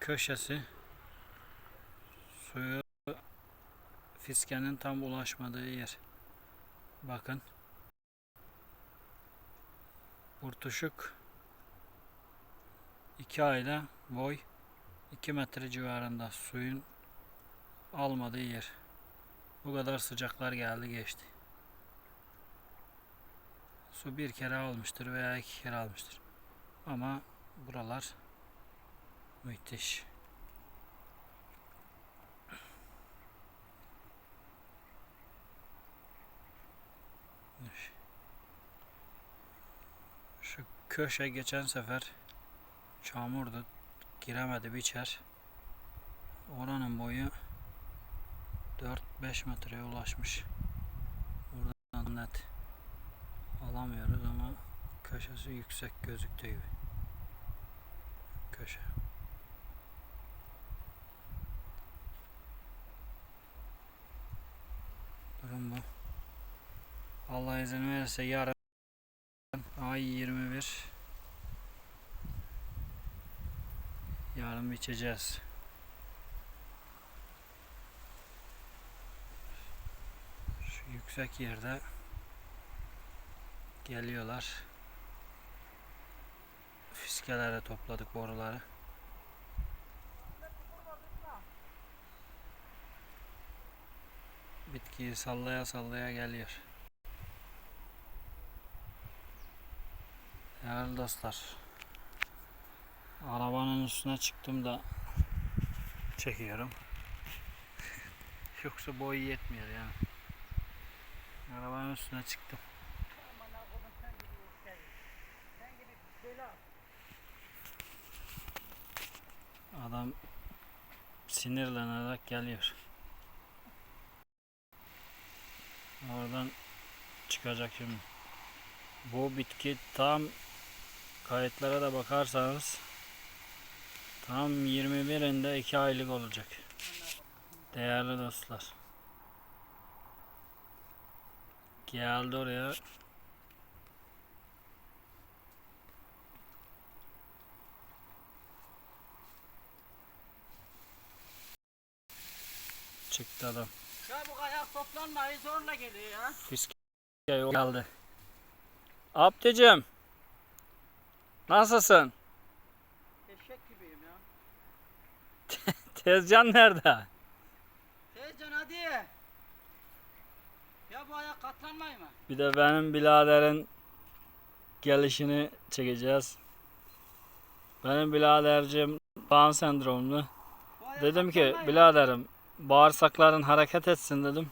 köşesi suyu fiskenin tam ulaşmadığı yer. Bakın. Burtuşuk 2 ayda boy 2 metre civarında suyun almadığı yer. Bu kadar sıcaklar geldi geçti. Su bir kere almıştır veya iki kere almıştır. Ama buralar müthiş. Şu köşe geçen sefer çamurdu. Giremedi biçer. Oranın boyu 4-5 metreye ulaşmış. Buradan net alamıyoruz ama köşesi yüksek gözüktüğü gibi. Köşe. Bu. Allah izin verirse yarın ay 21 yarın biçeceğiz. Şu yüksek yerde geliyorlar. Fiskelere topladık boruları. Bitkiyi sallaya sallaya geliyor. Değerli dostlar. Arabanın üstüne çıktım da çekiyorum. Yoksa boyu yetmiyor yani. Arabanın üstüne çıktım. Adam sinirlenerek geliyor. Oradan çıkacak şimdi. Bu bitki tam kayıtlara da bakarsanız tam 21'inde 2 aylık olacak. Değerli dostlar. Geldi oraya. Çıktı adam. Ya bu ayak toplanmayı zorla geliyor ya. Fiske geldi. Abdicim. Nasılsın? Eşek gibiyim ya. Tezcan nerede? Teyzen hadi. Ya bu ayak katlanmayı mı? Bir de benim biraderin gelişini çekeceğiz. Benim biradercim Down sendromlu. Dedim ki biraderim bağırsakların hareket etsin dedim.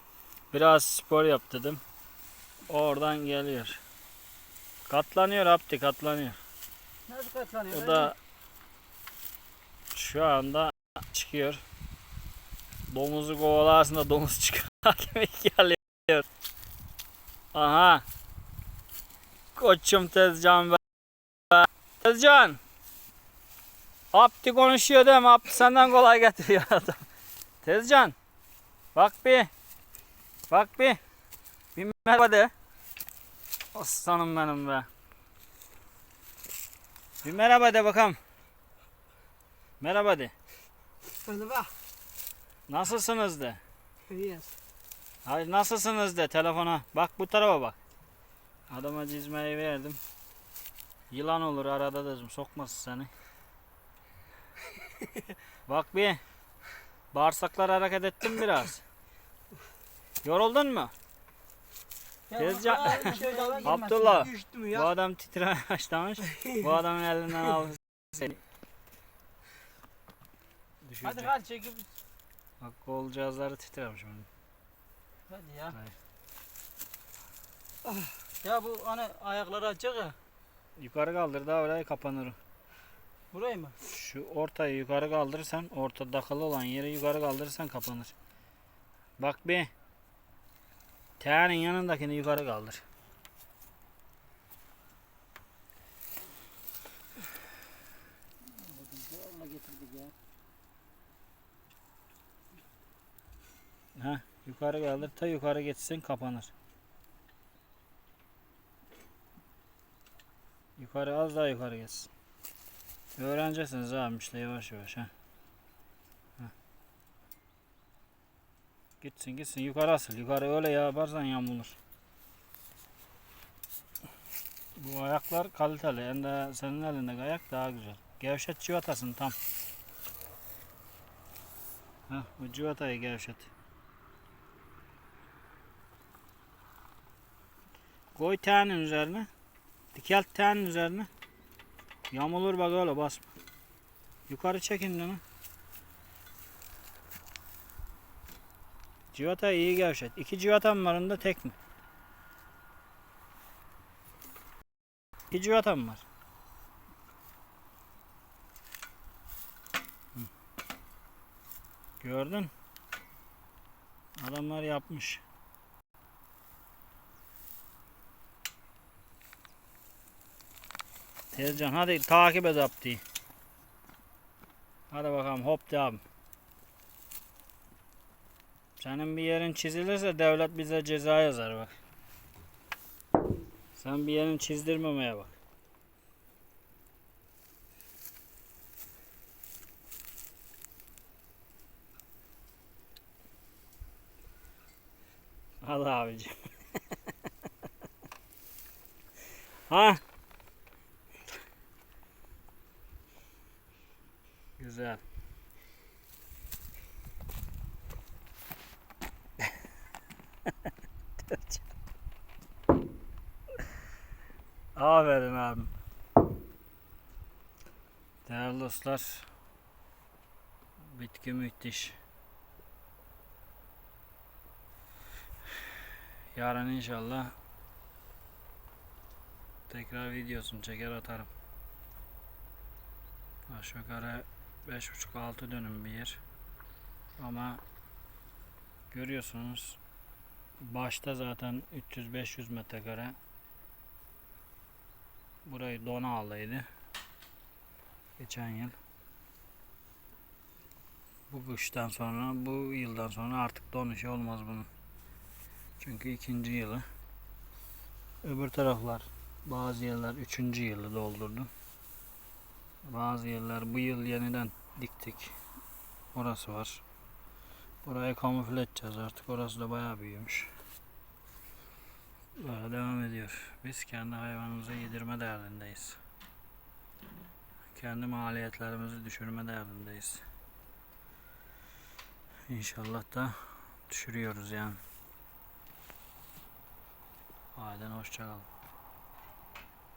Biraz spor yap dedim. Oradan geliyor. Katlanıyor Abdi katlanıyor. Nasıl katlanıyor? O da şu anda çıkıyor. Domuzu kovalarsın da domuz çıkar gibi geliyor. Aha. Koçum Tezcan be. Tezcan. Abdi konuşuyor değil mi? Abdi senden kolay getiriyor adam. Tezcan. Bak bir. Bak bir. Bir merhaba de. Aslanım benim be. Bir merhaba de bakalım. Merhaba de. Bak. Nasılsınız de. İyiyiz. Hayır nasılsınız de telefona. Bak bu tarafa bak. Adama cizmeyi verdim. Yılan olur arada dedim sokmasın seni. bak bir. Bağırsaklar hareket etti mi biraz? Yoruldun mu? Tezcan- Abdullah. Düştüm Bu adam titremeye başlamış. bu adamın elinden al seni. Hadi Düşürecek. hadi çekip. Bak kol cihazları titremiş onun. Hadi ya. Hayır. Ah, Ya bu hani ayakları açacak ya. Yukarı kaldır daha oraya kapanır. Burayı mı? Şu ortayı yukarı kaldırırsan, orta takılı olan yeri yukarı kaldırırsan kapanır. Bak bir. Teğenin yanındakini yukarı kaldır. Ha, yukarı kaldır. Ta yukarı geçsin kapanır. Yukarı az daha yukarı geçsin. Öğreneceksiniz abi işte yavaş yavaş ha. Gitsin gitsin yukarı asıl. Yukarı öyle yaparsan yamulur. Bu ayaklar kaliteli. Hem de senin elindeki ayak daha güzel. Gevşet civatasını tam. Heh, bu civatayı gevşet. Koy tenin üzerine. Dikelt tenin üzerine. Yamulur bak öyle basma. Yukarı çekin onu. Civata iyi gevşet. İki civatam var onda tek mi? İki civatam var. Gördün? Adamlar yapmış. Tezcan hadi takip et Abdi'yi. Hadi bakalım hop devam. Senin bir yerin çizilirse devlet bize ceza yazar bak. Sen bir yerini çizdirmemeye bak. Al abicim. ha? Değerli dostlar. Bitki müthiş. Yarın inşallah tekrar videosunu çeker atarım. Aşağı yukarı 5,5-6 dönüm bir yer. Ama görüyorsunuz başta zaten 300-500 metrekare burayı dona aldıydı geçen yıl. Bu kıştan sonra bu yıldan sonra artık don işi olmaz bunun. Çünkü ikinci yılı. Öbür taraflar bazı yerler üçüncü yılı doldurdu. Bazı yerler bu yıl yeniden diktik. Orası var. Burayı kamufle edeceğiz artık. Orası da bayağı büyümüş. Böyle devam ediyor. Biz kendi hayvanımızı yedirme derdindeyiz. Kendi maliyetlerimizi düşürme derdindeyiz. İnşallah da düşürüyoruz yani. Haydi hoşçakalın.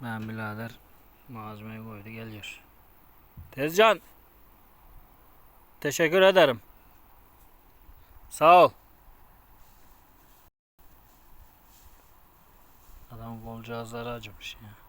Ben birader malzemeyi koydu geliyor. Tezcan. Teşekkür ederim. Sağ ol. Adam kol cihazları acımış ya.